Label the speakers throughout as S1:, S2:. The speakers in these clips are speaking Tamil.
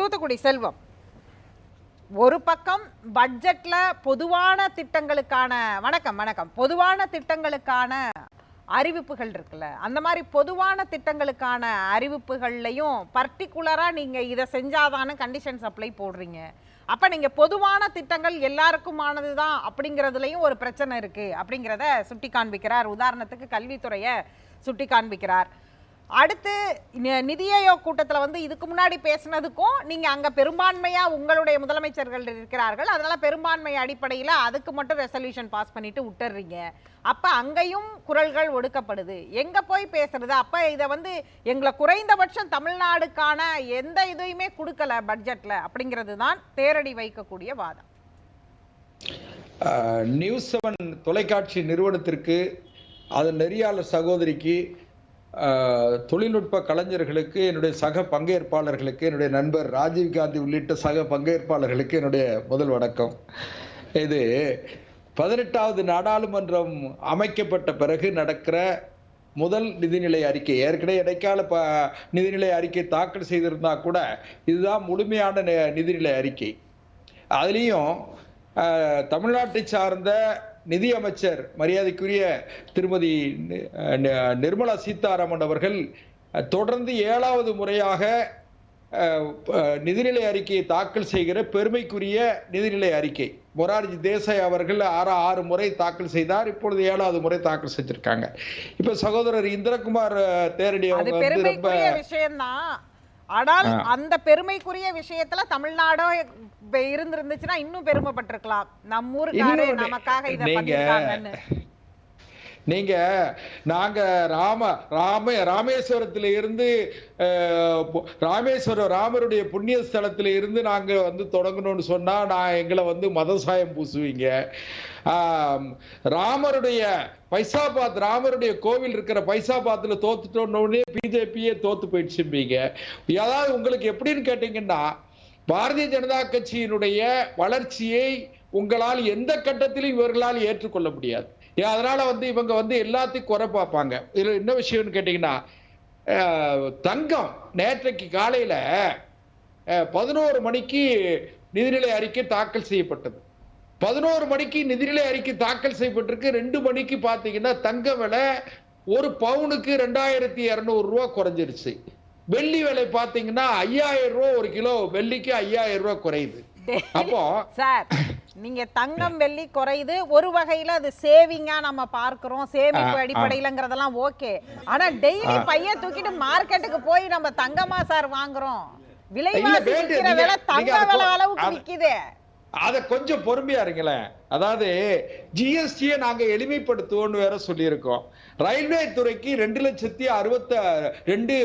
S1: தூத்துக்குடி செல்வம். ஒரு பக்கம் பட்ஜெட்ல பொதுவான திட்டங்களுக்கான வணக்கம் வணக்கம். பொதுவான திட்டங்களுக்கான அறிவிப்புகள் இருக்குல்ல? அந்த மாதிரி பொதுவான திட்டங்களுக்கான அறிவிப்புகள்லையும் பர்டிகுலராக நீங்கள் இதை செஞ்சாதான கண்டிஷன்ஸ் அப்ளை போடுறீங்க. அப்போ நீங்கள் பொதுவான திட்டங்கள் எல்லாருக்குமானது தான் அப்படிங்கிறதுலையும் ஒரு பிரச்சனை இருக்கு. அப்படிங்கிறத சுட்டி காண்பிக்கிறார் உதாரணத்துக்கு கல்வித்துறையை சுட்டி காண்பிக்கிறார் அடுத்து நிதி ஆயோக் கூட்டத்தில் வந்து இதுக்கு முன்னாடி பேசினதுக்கும் நீங்கள் அங்கே பெரும்பான்மையாக உங்களுடைய முதலமைச்சர்கள் இருக்கிறார்கள். அதனால் பெரும்பான்மை அடிப்படையில் அதுக்கு மட்டும் ரெசல்யூஷன் பாஸ் பண்ணிட்டு விட்டுறீங்க. அப்போ அங்கேயும் குரல்கள் ஒடுக்கப்படுது. எங்கே போய் பேசுறது? அப்போ இதை வந்து எங்களை குறைந்தபட்சம் தமிழ்நாடுக்கான எந்த இதையுமே கொடுக்கல பட்ஜெட்டில் அப்படிங்கிறது தான் தேரடி வைக்கக்கூடிய வாதம்.
S2: நியூஸ் செவன் தொலைக்காட்சி நிறுவனத்திற்கு அதன் நெறியாளர் சகோதரிக்கு தொழில்நுட்ப கலைஞர்களுக்கு என்னுடைய சக பங்கேற்பாளர்களுக்கு என்னுடைய நண்பர் ராஜீவ் காந்தி உள்ளிட்ட சக பங்கேற்பாளர்களுக்கு என்னுடைய முதல் வணக்கம். இது பதினெட்டாவது நாடாளுமன்றம் அமைக்கப்பட்ட பிறகு நடக்கிற முதல் நிதிநிலை அறிக்கை. ஏற்கனவே இடைக்கால ப நிதிநிலை அறிக்கை தாக்கல் செய்திருந்தா கூட இதுதான் முழுமையான நிதிநிலை அறிக்கை. அதுலேயும் தமிழ்நாட்டை சார்ந்த நிதி அமைச்சர் மரியாதைக்குரிய திருமதி நிர்மலா சீதாராமன் அவர்கள் தொடர்ந்து ஏழாவது முறையாக நிதிநிலை அறிக்கையை தாக்கல் செய்கிற பெருமைக்குரிய நிதிநிலை அறிக்கை. மொரார்ஜி தேசாய் அவர்கள் ஆறு ஆறு முறை தாக்கல் செய்தார். இப்பொழுது ஏழாவது முறை தாக்கல் செஞ்சிருக்காங்க. இப்ப சகோதரர் இந்திரகுமார் தேரடி அவங்க வந்து ரொம்ப
S1: ஆனால் அந்த பெருமைக்குரிய விஷயத்துல தமிழ்நாடோ இப்ப இருந்திருந்துச்சுன்னா இன்னும் பெருமைப்பட்டிருக்கலாம். நம்ம ஊருக்காரு நமக்காக இத பண்ணிருக்காங்கன்னு
S2: நீங்க நாங்க ராம ராம ராமேஸ்வரத்துல இருந்து ராமேஸ்வரம் ராமருடைய புண்ணிய ஸ்தலத்துல இருந்து நாங்க வந்து தொடங்கணும்னு சொன்னா நான் எங்களை வந்து மத சாயம் பூசுவீங்க ராமருடைய பைசாபாத் ராமருடைய கோவில் இருக்கிற பைசாபாத்ல தோத்துட்டோன்னே பிஜேபியே தோத்து போயிடுச்சும்பீங்க. அதாவது உங்களுக்கு எப்படின்னு கேட்டீங்கன்னா பாரதிய ஜனதா கட்சியினுடைய வளர்ச்சியை உங்களால் எந்த கட்டத்திலும் இவர்களால் ஏற்றுக்கொள்ள முடியாது. அதனால வந்து இவங்க வந்து எல்லாத்தையும் குறை பார்ப்பாங்க. இதுல என்ன விஷயம்னு கேட்டீங்கன்னா தங்கம் நேற்றைக்கு காலையில பதினோரு மணிக்கு நிதிநிலை அறிக்கை தாக்கல் செய்யப்பட்டது. பதினோரு மணிக்கு நிதிநிலை அறிக்கை தாக்கல் செய்யப்பட்டிருக்கு. ரெண்டு மணிக்கு பாத்தீங்கன்னா தங்க விலை ஒரு பவுனுக்கு ரெண்டாயிரத்தி இருநூறு ரூபா குறைஞ்சிருச்சு. வெள்ளி விலை பாத்தீங்கன்னா ஐயாயிரம் ரூபா ஒரு கிலோ வெள்ளிக்கு ஐயாயிரம் ரூபா குறையுது. அப்போ
S1: சார் நீங்க தங்கம் வெள்ளி குறையுது ஒரு வகையில அது சேவிங்கா நம்ம பார்க்கிறோம். சேமிப்பு. அடிப்படையிலங்கிறதெல்லாம் ஓகே ஆனா டெய்லி பைய தூக்கிட்டு மார்க்கெட்டுக்கு போய் நம்ம தங்கமா சார் வாங்குறோம். விலைவாசி
S2: நீங்க-
S1: விலை தங்க விலை அளவுக்கு விக்குதே.
S2: அத கொஞ்சம் பொறுமையா இருங்களேன். அதாவது ஜிஎஸ்டியை நாங்க எளிமைப்படுத்துவோம்னு வேற சொல்லியிருக்கோம். ரயில்வே துறைக்கு ரெண்டு லட்சத்தி அறுபத்த ரெண்டு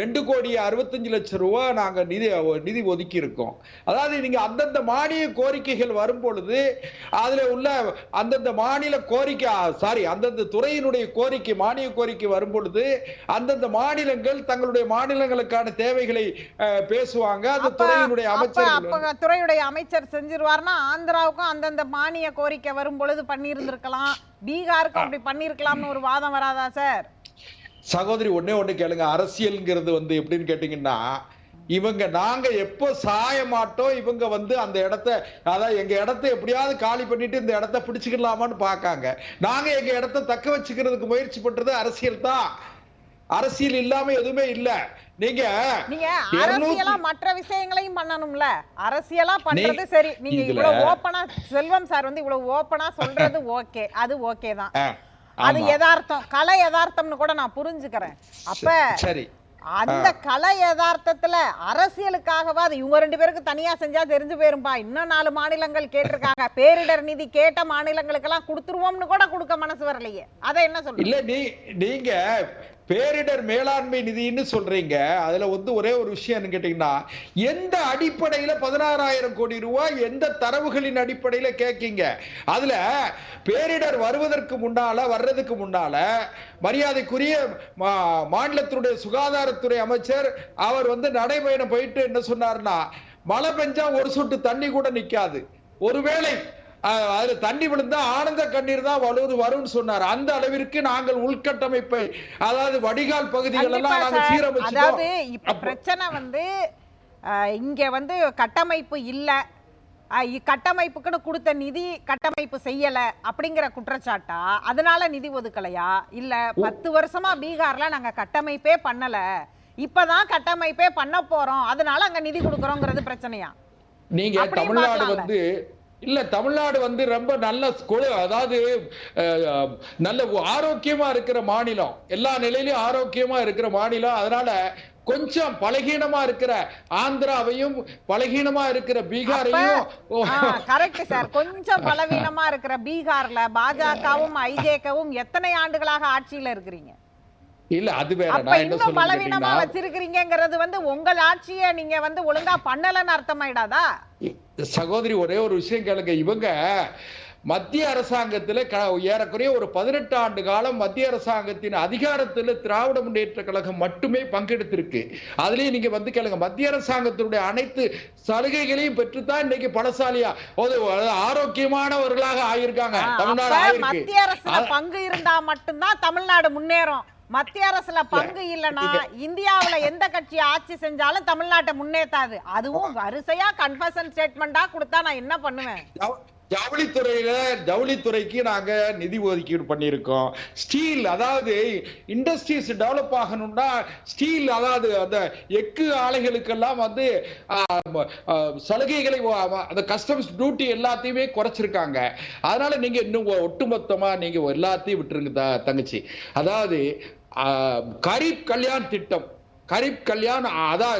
S2: ரெண்டு கோடி அறுபத்தஞ்சு லட்சம் ரூபா நாங்க நிதி நிதி ஒதுக்கி இருக்கோம் அதாவது நீங்க அந்தந்த மானிய கோரிக்கைகள் வரும் பொழுது அதுல உள்ள அந்தந்த மாநில கோரிக்கை சாரி அந்தந்த துறையினுடைய கோரிக்கை மானிய கோரிக்கை வரும் பொழுது அந்தந்த மாநிலங்கள் தங்களுடைய மாநிலங்களுக்கான தேவைகளை பேசுவாங்க. அந்த துறையினுடைய
S1: அப்ப துறையுடைய அமைச்சர் செஞ்சிருவாருன்னா ஆந்திராவுக்கும் அந்தந்த மானிய கோரிக்கை வரும் பொழுது பண்ணியிருந்திருக்கலாம். பீகாருக்கும் அப்படி பண்ணிருக்கலாம்னு ஒரு வாதம் வராதா சார்?
S2: சகோதரி ஒண்ணே ஒண்ணு கேளுங்க. அரசியல்ங்கிறது வந்து எப்படின்னு கேட்டீங்கன்னா இவங்க நாங்க எப்போ சாய மாட்டோம் இவங்க வந்து அந்த இடத்த அதாவது எங்க இடத்த எப்படியாவது காலி பண்ணிட்டு இந்த இடத்த பிடிச்சுக்கலாமான்னு பார்க்காங்க. நாங்க எங்க இடத்த தக்க வச்சுக்கிறதுக்கு முயற்சி பண்றது அரசியல் தான். அரசியல் இல்லாம எதுவுமே இல்ல. நீங்க
S1: நீங்க அரசியலா மற்ற விஷயங்களையும் பண்ணணும்ல. அரசியலா பண்றது சரி. நீங்க இவ்வளவு ஓப்பனா செல்வம் சார் வந்து இவ்வளவு ஓப்பனா சொல்றது ஓகே அது ஓகே தான். அது. யதார்த்தம். கலை யதார்த்தம்னு கூட நான் புரிஞ்சுக்கிறேன். அப்ப
S2: சரி
S1: அந்த கலை யதார்த்தத்துல அரசியலுக்காகவா அது இவங்க ரெண்டு பேருக்கு தனியா செஞ்சா தெரிஞ்சு போயிரும்பா. இன்னும் நாலு மாநிலங்கள் கேட்டிருக்காங்க. பேரிடர் நிதி கேட்ட மாநிலங்களுக்கெல்லாம் கொடுத்துருவோம்னு கூட கொடுக்க மனசு வரலையே. அதை என்ன சொல்றீங்க
S2: இல்ல நீ நீங்க பேரிடர் மேலாண்மை நிதின்னு சொல்றீங்க. அதுல வந்து ஒரே ஒரு விஷயம் கேட்டீங்கன்னா எந்த அடிப்படையில பதினாறாயிரம் கோடி ரூபாய் எந்த தரவுகளின் அடிப்படையில கேட்கீங்க அதுல பேரிடர் வருவதற்கு முன்னால வர்றதுக்கு முன்னால மரியாதைக்குரிய மா- மாநிலத்தினுடைய சுகாதாரத்துறை அமைச்சர் அவர் வந்து நடைபயணம் போயிட்டு என்ன சொன்னார்னா மழை பெஞ்சா ஒரு சொட்டு தண்ணி கூட நிக்காது. ஒருவேளை அதுல தண்ணி விழுந்தா ஆனந்த கண்ணீர் தான் வலுவது வரும்னு சொன்னார். அந்த அளவிற்கு நாங்கள் உள்கட்டமைப்பை அதாவது வடிகால் பகுதிகள் எல்லாம் நாங்க
S1: சார்.
S2: சீரமைச்சிட்டோம்.
S1: அதாவது பிரச்சனை வந்து இங்க வந்து கட்டமைப்பு இல்லை. கட்டமைப்புக்குன்னு கொடுத்த நிதி கட்டமைப்பு செய்யல அப்படிங்கிற குற்றச்சாட்டா? அதனால நிதி ஒதுக்கலையா? இல்ல பத்து வருஷமா பீகார்ல நாங்க கட்டமைப்பே பண்ணல. இப்பதான் கட்டமைப்பே பண்ண போறோம். அதனால அங்க நிதி கொடுக்கறோங்கிறது பிரச்சனையா?
S2: நீங்க தமிழ்நாடு. வந்து இல்ல தமிழ்நாடு வந்து ரொம்ப நல்ல அதாவது நல்ல ஆரோக்கியமா இருக்கிற மாநிலம். எல்லா நிலையிலயும் ஆரோக்கியமா இருக்கிற மாநிலம். அதனால கொஞ்சம் பலகீனமா இருக்கிற ஆந்திராவையும் பலகீனமா இருக்கிற பீகாரையும்
S1: கரெக்ட் சார் கொஞ்சம் பலவீனமா இருக்கிற பீகார்ல பாஜகவும் ஐஜேகவும் எத்தனை ஆண்டுகளாக ஆட்சியில இருக்கிறீங்க?
S2: இல்ல அது வேற. நான் என்ன சொல்றேன்
S1: பலவீனமா
S2: கேட்டீங்கன்னா,
S1: வச்சிருக்கிறீங்கிறது வந்து உங்கள் ஆட்சியை நீங்க வந்து ஒழுங்கா பண்ணலன்னு அர்த்தமாயிடாதா?
S2: சகோதரி ஒரே ஒரு விஷயம் கேளுங்க. இவங்க மத்திய அரசாங்கத்துல க- ஏறக்குறைய ஒரு பதினெட்டு ஆண்டு காலம் மத்திய அரசாங்கத்தின் அதிகாரத்துல திராவிட முன்னேற்ற கழகம் மட்டுமே பங்கெடுத்திருக்கு. அதுலயும் நீங்க வந்து கேளுங்க. மத்திய அரசாங்கத்தினுடைய அனைத்து சலுகைகளையும் பெற்றுத்தான் இன்னைக்கு பலசாலியா ஆரோக்கியமானவர்களாக ஆயிருக்காங்க. தமிழ்நாடு
S1: மத்திய அரசுல
S2: அ-
S1: பங்கு இருந்தா மட்டும்தான் தமிழ்நாடு முன்னேறும். மத்திய அரசுல பங்கு இல்லனா இந்தியாவுல எந்த கட்சி ஆட்சி செஞ்சாலும் தமிழ்நாட்டை முன்னேத்தாது. அதுவும் வரிசையா கன்ஃபஷன் ஸ்டேட்மெண்டா கொடுத்தா நான் என்ன பண்ணுவேன்?
S2: ஜவுளித்துறையில ஜவுளித்துறைக்கு நாங்க நிதி ஒதுக்கீடு பண்ணியிருக்கோம். ஸ்டீல் அதாவது இண்டஸ்ட்ரீஸ் டெவலப் ஆகணும்னா ஸ்டீல் அதாவது அந்த எக்கு ஆலைகளுக்கெல்லாம் வந்து சலுகைகளை அந்த கஸ்டம்ஸ் டியூட்டி எல்லாத்தையுமே குறைச்சிருக்காங்க. அதனால நீங்க இன்னும் ஒட்டுமொத்தமா நீங்க எல்லாத்தையும் விட்டுருங்க தங்கச்சி. அதாவது கரீப் கல்யாண் திட்டம். கரீப் கல்யாண் அதான்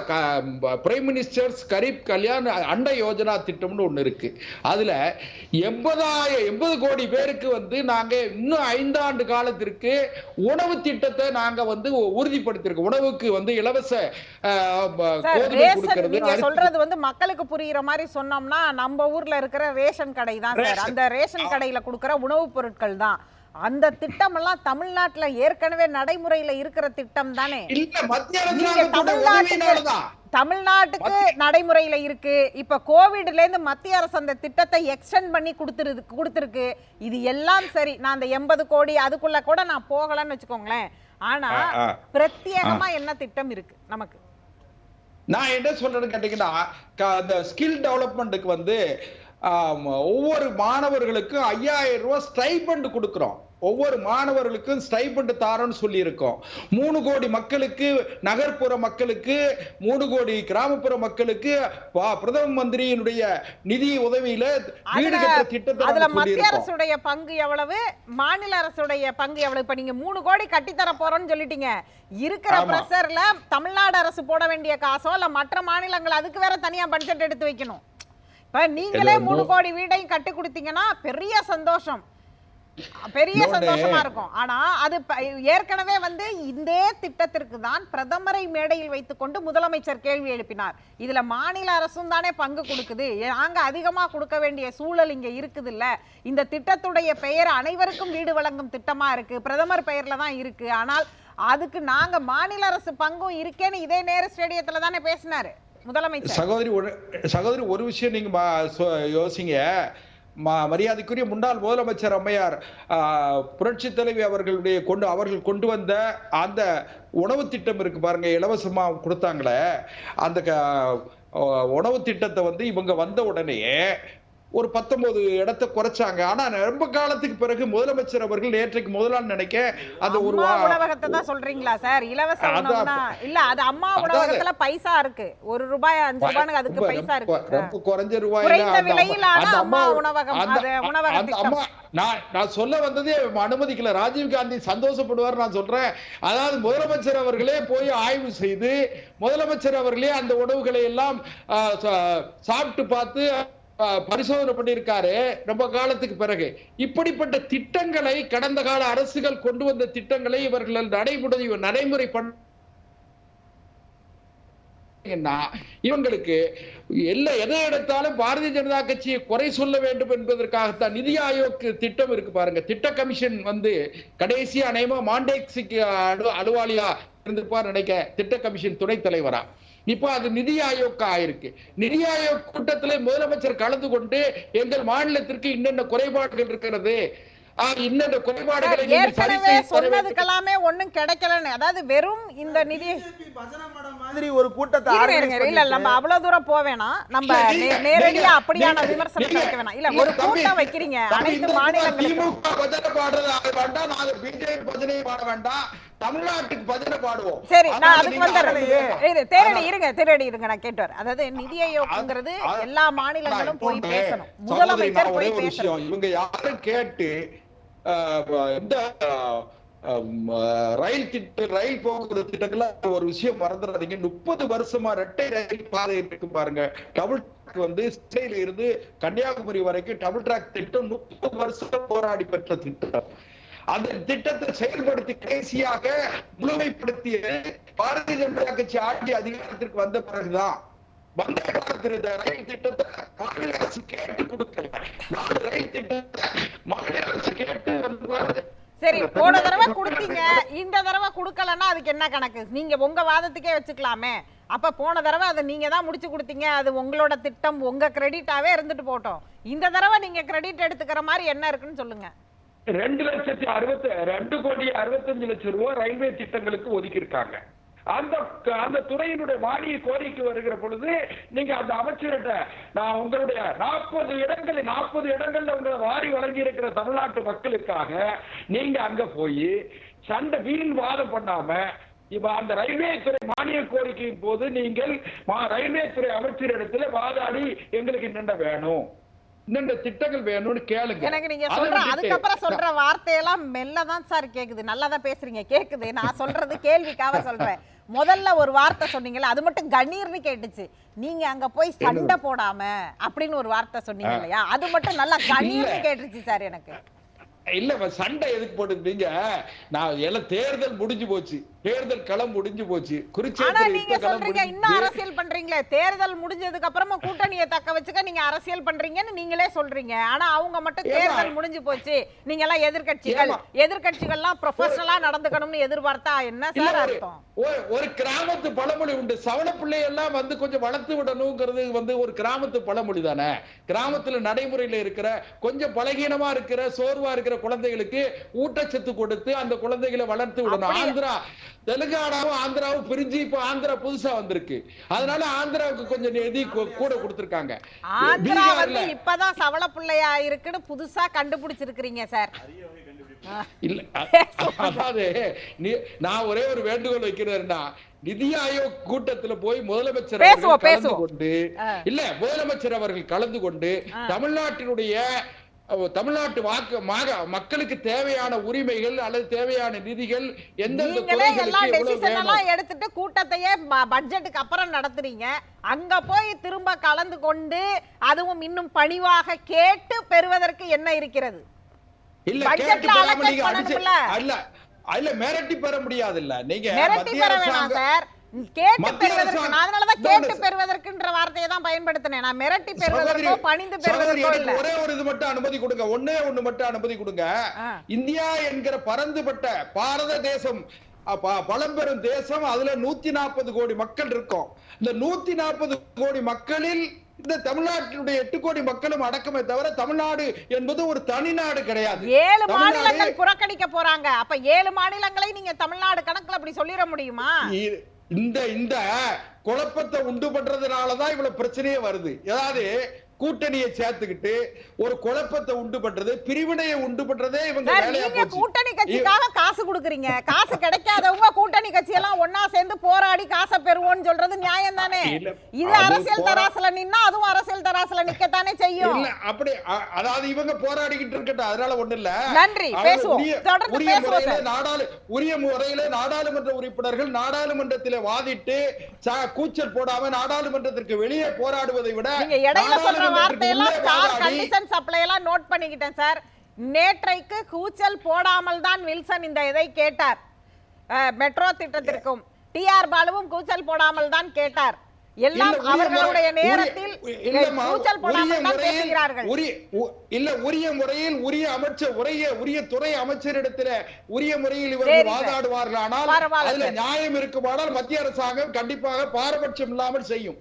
S2: பிரைம் மினிஸ்டர்ஸ் கரீப் கல்யாண் அண்ட யோஜனா திட்டம்னு ஒண்ணு இருக்கு. அதுல எண்பதாயிரம் எண்பது கோடி பேருக்கு வந்து நாங்க இன்னும் ஐந்தாண்டு காலத்திற்கு உணவு திட்டத்தை நாங்க வந்து உறுதிப்படுத்திருக்கோம். உணவுக்கு வந்து இலவச
S1: நீங்க சொல்றது வந்து மக்களுக்கு புரியுற மாதிரி சொன்னோம்னா நம்ம ஊர்ல இருக்கிற ரேஷன் கடை தான் சார். அந்த ரேஷன் கடையில கொடுக்கிற உணவுப் பொருட்கள் தான். அந்த திட்டம் எல்லாம் தமிழ்நாட்டுல ஏற்கனவே நடைமுறையில இருக்கிற திட்டம் தானே. தமிழ்நாட்டுக்கு தமிழ்நாட்டுக்கு நடைமுறையில இருக்கு. இப்ப கோவிட்ல இருந்து மத்திய அரசு அந்த திட்டத்தை எக்ஸ்டெண்ட் பண்ணி கொடுத்துருக்கு கொடுத்துருக்கு. இது எல்லாம் சரி. நான் அந்த எண்பது கோடி அதுக்குள்ள கூட நான் போகலன்னு வச்சுக்கோங்களேன். ஆனா. பிரத்யேகமா என்ன திட்டம் இருக்கு நமக்கு?
S2: நான் என்ன சொல்றேன்னு கேட்டீங்கன்னா அந்த ஸ்கில் டெவலப்மெண்ட்டுக்கு வந்து ஒவ்வொரு மாணவர்களுக்கும் ஐயாயிரம் ரூபாய் ஸ்டைபண்ட் கொடுக்கிறோம். ஒவ்வொரு மாணவர்களுக்கும் ஸ்டைபண்ட் தாரோன்னு சொல்லி இருக்கோம் மூணு கோடி மக்களுக்கு நகர்ப்புற மக்களுக்கு மூணு கோடி கிராமப்புற மக்களுக்கு பிரதம மந்திரியினுடைய நிதி உதவியில வீடு கட்டுற திட்டத்தை
S1: அதுல மத்திய
S2: சொல்லியிருக்கோம்.
S1: அரசுடைய பங்கு எவ்வளவு? மாநில அரசுடைய பங்கு எவ்வளவு? இப்ப நீங்க மூணு கோடி கட்டித்தர போறோம்னு சொல்லிட்டீங்க. இருக்கிற. பிரஷர்ல தமிழ்நாடு அரசு போட வேண்டிய காசோ இல்ல மற்ற மாநிலங்கள் அதுக்கு வேற தனியா பட்ஜெட் எடுத்து வைக்கணும். இப்ப நீங்களே மூணு கோடி வீடையும் கட்டி கொடுத்தீங்கன்னா பெரிய சந்தோஷம். பெரிய சந்தோஷமா இருக்கும். ஆனா அது ஏற்கனவே வந்து இந்த திட்டத்திற்கு தான் பிரதமரை மேடையில் வைத்துக்கொண்டு முதலமைச்சர் கேள்வி எழுப்பினார். இதுல மாநில அரசும் தானே பங்கு கொடுக்குது. நாங்க அதிகமா கொடுக்க வேண்டிய சூழல் இங்க இருக்குது இல்ல இந்த திட்டத்துடைய பெயர் அனைவருக்கும் வீடு வழங்கும் திட்டமா இருக்கு. பிரதமர் பெயர்ல தான் இருக்கு. ஆனால் அதுக்கு நாங்க மாநில அரசு பங்கும் இருக்கேன்னு இதே நேரு ஸ்டேடியத்துல தானே பேசினாரு முதலமைச்சர்.
S2: சகோதரி சகோதரி ஒரு விஷயம் நீங்க யோசிங்க. மரியாதைக்குரிய முன்னாள் முதலமைச்சர் அம்மையார் புரட்சி தலைவி அவர்களுடைய கொண்டு அவர்கள் கொண்டு வந்த அந்த உணவு திட்டம் இருக்கு பாருங்க இலவசமா கொடுத்தாங்களே அந்த க- உணவு திட்டத்தை வந்து இவங்க வந்த உடனே ஒரு பத்தொன்பது இடத்தை குறைச்சாங்க. ஆனா ரொம்ப காலத்துக்கு பிறகு முதலமைச்சர் அவர்கள் நேற்றைக்கு முதலாள் நினைக்க அந்த ஒரு
S1: உணவகத்தை தான் சொல்றீங்களா சார்? இலவச இல்ல அது அம்மா உணவகத்துல பைசா இருக்கு. ஒரு ரூபாய் அஞ்சு ரூபாய்க்கு அதுக்கு பைசா இருக்கு
S2: ரொம்ப குறைஞ்ச அந்த அம்மா-
S1: உணவகம்,
S2: அந்த-. அம்மா நான் நான் சொல்ல வந்ததே அனுமதிக்கல. ராஜீவ் காந்தி சந்தோஷப்படுவார் நான் சொல்றேன். அதாவது முதலமைச்சர் அவர்களே போய் ஆய்வு செய்து முதலமைச்சர் அவர்களே அந்த உணவுகளை எல்லாம் சாப்பிட்டு பார்த்து பரிசோதனை பண்ணியிருக்காரு ரொம்ப காலத்துக்கு பிறகு. இப்படிப்பட்ட திட்டங்களை கடந்த கால அரசுகள் கொண்டு வந்த திட்டங்களை இவர்கள் நடைமுறை நடைமுறை பண்ண இவங்களுக்கு எல்லா எதை எடுத்தாலும் பாரதிய ஜனதா கட்சியை குறை சொல்ல வேண்டும் என்பதற்காகத்தான் நிதி ஆயோக் திட்டம் இருக்கு பாருங்க. திட்ட கமிஷன் வந்து கடைசி அநேகமா மாண்டேக்ஸிக்கு அலு அலுவாலியா இருந்திருப்பார் நினைக்க திட்ட கமிஷன் துணைத் தலைவரா. இப்போ அது நிதி ஆயோக் ஆயிருக்கு. நிதி ஆயோக் கூட்டத்தில் முதலமைச்சர் கலந்து கொண்டு எங்கள் மாநிலத்திற்கு இன்னென்ன குறைபாடுகள் இருக்கிறது? இன்னென்ன குறைபாடுகளை
S1: ஏற்கனவே. சொன்னதுக்கெல்லாமே ஒண்ணும் கிடைக்கலன்னு அதாவது வெறும் இந்த நிதி
S3: மாதிரி ஒரு கூட்டத்தை
S1: இல்ல நம்ம அவ்வளவு தூரம் வேணாம். நம்ம நேரடியா அப்படியான
S2: நீங்க-
S1: வைக்க வேணாம். இல்ல ஒரு கூட்டம் வைக்கிறீங்க. அனைத்து
S2: திமுக பஜனை பாடுறது வேண்டாம். நாங்க பிஜேபி பஜனை பாட வேண்டாம். தமிழ்நாட்டுக்கு பஜனை பாடுவோம்.
S1: சரி நான் அதுக்கு வந்துடுறேன் தேரடி இருங்க தேரடி இருங்க நான் கேட்டு வரேன். அதாவது நிதி ஆயோக்ங்கிறது எல்லா மாநிலங்களும் போய் பேசணும். முதலமைச்சர் போய் பேசணும்.
S2: விஷயம். இவங்க யாரும் கேட்டு இந்த ரயில் திட்ட ரயில் போக்குவரத்து திட்டங்கள்ல ஒரு விஷயம் மறந்துடாதீங்க. முப்பது வருஷமா ரெட்டை ரயில் பாதை இருக்கு பாருங்க. டபுள் ட்ராக் வந்து சிறையில இருந்து கன்னியாகுமரி வரைக்கும் டபுள் ட்ராக் திட்டம் முப்பது வருஷம் போராடி பெற்ற திட்டம். அந்த திட்டத்தை செயல்படுத்தி கடைசியாக முழுமைப்படுத்திய பாரதிய ஜனதா கட்சி ஆட்சி அதிகாரத்திற்கு வந்த பிறகுதான் வந்த காலத்தில் இந்த ரயில் திட்டத்தை மாநில அரசு கேட்டு கொடுக்கல. நாலு ரயில் திட்டத்தை மாநில அரசு கேட்டு வந்து
S1: சரி போன தடவை கொடுத்தீங்க. இந்த தடவை கொடுக்கலன்னா அதுக்கு என்ன கணக்கு? நீங்க உங்க வாதத்துக்கே வச்சுக்கலாமே. அப்ப போன தடவை அதை நீங்க தான் முடிச்சு கொடுத்தீங்க. அது உங்களோட திட்டம் உங்க கிரெடிட்டாவே இருந்துட்டு போட்டோம் இந்த தடவை நீங்க கிரெடிட் எடுத்துக்கிற மாதிரி என்ன இருக்குன்னு சொல்லுங்க.
S2: ரெண்டு லட்சத்தி அறுபத்தி ரெண்டு கோடி அறுபத்தஞ்சு லட்சம் ரூபாய் ரயில்வே திட்டங்களுக்கு ஒதுக்கி இருக்காங்க அந்த அந்த துறையினுடைய மானிய கோரிக்கை வருகிற பொழுது நீங்க அந்த அமைச்சர்கிட்ட நான் உங்களுடைய நாற்பது இடங்கள் நாற்பது இடங்கள்ல உங்களை வாரி வழங்கி இருக்கிற தமிழ்நாட்டு மக்களுக்காக நீங்க அங்க போய் சண்டை வீண் வாதம் பண்ணாம இப்ப அந்த ரயில்வே துறை மானிய கோரிக்கையின் போது நீங்கள் மா- ரயில்வே துறை அமைச்சரிடத்துல வாதாடி எங்களுக்கு என்னென்ன வேணும்? என்னென்ன திட்டங்கள் வேணும்னு கேளுங்க.
S1: எனக்கு நீங்க சொல்ற அதுக்கப்புறம் சொல்ற வார்த்தையெல்லாம் மெல்ல தான் சார் கேக்குது. நல்லா தான் பேசுறீங்க. கேக்குது. நான் சொல்றது கேள்விக்காக சொல்றேன். முதல்ல ஒரு வார்த்தை சொன்னீங்கல்ல அது மட்டும் கணீர்னு கேட்டுச்சு. நீங்க அங்க போய் சண்டை போடாம அப்படின்னு ஒரு வார்த்தை சொன்னீங்க இல்லையா? அது மட்டும் நல்லா கணீர்னு கேட்டுச்சு சார் எனக்கு.
S2: இல்ல சண்டை எதுக்கு போட்டுட்டீங்க நான் எல்லாம் தேர்தல் முடிஞ்சு போச்சு. தேர்தல் களம் முடிஞ்சு போச்சு.
S1: நீங்க சொல்றீங்க இன்னும் அரசியல் பண்றீங்களே. தேர்தல் முடிஞ்சதுக்கு அப்புறமா கூட்டணியை தக்க வச்சுக்க நீங்க அரசியல் பண்றீங்கன்னு நீங்களே சொல்றீங்க. ஆனா அவங்க மட்டும்? தேர்தல் முடிஞ்சு போச்சு. நீங்க எல்லாம் எதிர்க்கட்சிகள்.
S2: ஏம்மா?
S1: எதிர்க்கட்சிகள்லாம் ப்ரொஃபஷனலா நடந்துக்கணும்னு எதிர்பார்த்தா என்ன சார் அர்த்தம்?
S2: ஒரு- கிராமத்து பழமொழி உண்டு. சவண பிள்ளை எல்லாம் வந்து கொஞ்சம் வளர்த்து விடணுங்கிறது வந்து ஒரு கிராமத்து பழமொழி தானே. கிராமத்துல நடைமுறையில இருக்கிற கொஞ்சம் பலகீனமா இருக்கிற சோர்வா இருக்கிற குழந்தைகளுக்கு ஊட்டச்சத்து கொடுத்து அந்த குழந்தைகளை வளர்த்து விடணும். ஆந்திரா தெலுங்கானாவும் ஆந்திராவும் பிரிஞ்சு இப்ப ஆந்திரா புதுசா வந்திருக்கு அதனால ஆந்திராவுக்கு கொஞ்சம் நிதி கூட கொடுத்திருக்காங்க
S1: ஆந்திரா வந்து இப்பதான் சவள பிள்ளையா இருக்குன்னு புதுசா கண்டுபிடிச்சிருக்கிறீங்க சார்
S2: இல்ல அதாவது நான் ஒரே ஒரு வேண்டுகோள் வைக்கிறேன்னா நிதி ஆயோக் கூட்டத்துல போய் முதலமைச்சர் கலந்து. கொண்டு. இல்ல முதலமைச்சர் அவர்கள் கலந்து கொண்டு தமிழ்நாட்டினுடைய தமிழ்நாட்டு வாக்கு மக்களுக்கு தேவையான உரிமைகள் அல்லது தேவையான நிதிகள் எந்தெந்த துறைகளுக்கு
S1: எடுத்துட்டு கூட்டத்தையே பட்ஜெட்டுக்கு அப்புறம் நடத்துறீங்க. அங்க போய் திரும்ப கலந்து கொண்டு அதுவும் இன்னும் பணிவாக கேட்டு பெறுவதற்கு என்ன இருக்கிறது?
S2: இல்ல
S1: பட்ஜெட்ல
S2: கேட்டு? அல்ல அல்ல மிரட்டி பெற முடியாது இல்ல நீங்க
S1: மிரட்டி பெற வேணாம் சார். கேட்டு பெறுவதற்கு நான் அதனாலதான் கேட்டு
S2: இல்ல.
S1: பெறுவதற்கு வார்த்தையை தான் பயன்படுத்தினேன். நான் மிரட்டி பெறுவதற்கோ பணிந்து பெறுவதற்கோ இல்ல.
S2: ஒரே ஒரு இது மட்டும் அனுமதி கொடுங்க. ஒண்ணே ஒண்ணு மட்டும் அனுமதி கொடுங்க. இந்தியா என்கிற பரந்துபட்ட பாரத தேசம் பழம்பெரும் தேசம் அதுல நூத்தி நாற்பது கோடி மக்கள் இருக்கோம். இந்த நூத்தி நாற்பது கோடி மக்களில் இந்த தமிழ்நாட்டினுடைய எட்டு கோடி மக்களும் அடக்கமே தவிர தமிழ்நாடு என்பது ஒரு தனி நாடு கிடையாது.
S1: ஏழு மாநிலங்கள் புறக்கணிக்க போறாங்க. அப்ப ஏழு மாநிலங்களை நீங்க தமிழ்நாடு கணக்குல அப்படி சொல்லிட முடியுமா?
S2: இந்த இந்த குழப்பத்தை உண்டு பண்றதுனாலதான் இவ்வளவு பிரச்சனையே வருது. ஏதாவது கூட்டணியை சேர்த்துக்கிட்டு ஒரு குழப்பத்தை உண்டு பண்றது பிரிவினையை உண்டு பண்றதே இவங்க
S1: நீங்க கூட்டணி கட்சிக்காக காசு கொடுக்குறீங்க. காசு கிடைக்காதவங்க கூட்டணி கட்சி எல்லாம் ஒன்னா சேர்ந்து போராடி காசை பெறுவோம்னு சொல்றது நியாயம் தானே? இது அரசியல் தராசுல நின்னா அதுவும் அரசியல் தராசுல நிக்கத்தானே செய்யும்.
S2: அப்படி அதாவது இவங்க போராடிக்கிட்டு இருக்கட்டும் அதனால ஒண்ணு இல்ல.
S1: நன்றி, பேசுவோம்.
S2: உரிய-
S1: தொடர்ந்து பேசுவோம்.
S2: நாடாளு உரிய முறையில நாடாளுமன்ற உறுப்பினர்கள் நாடாளுமன்றத்திலே வாதிட்டு கூச்சல் போடாம நாடாளுமன்றத்திற்கு வெளியே போராடுவதை விட
S1: நீங்க இடையில சொல்ற வார்த்தையெல்லாம் ஸ்டார் கண்டிஷன் சப்ளை எல்லாம் நோட் பண்ணிக்கிட்டேன் சார் நேற்றைக்கு கூச்சல் போடாமல் தான் வில்சன் இந்த இதை கேட்டார். மெட்ரோ திட்டத்திற்கும் டிஆர் பாலுவும் கூச்சல் போடாமல் தான் கேட்டார். எல்லாம் அவர்களுடைய நேரத்தில் கூச்சல் போடாமல் தான் பேசுகிறார்கள்.
S2: இல்ல உரிய முறையில் உரிய அமைச்சர் உரிய உரிய துறை அமைச்சரிடத்துல உரிய முறையில் இவர்கள்
S1: சார்.
S2: வாதாடுவார்கள். ஆனால்
S1: பரவாயில்ல
S2: அதுல. நியாயம் இருக்குமானால் மத்திய அரசாங்கம் கண்டிப்பாக பாரபட்சம் இல்லாமல் செய்யும்.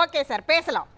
S1: ஓகே சார் பேசலாம்.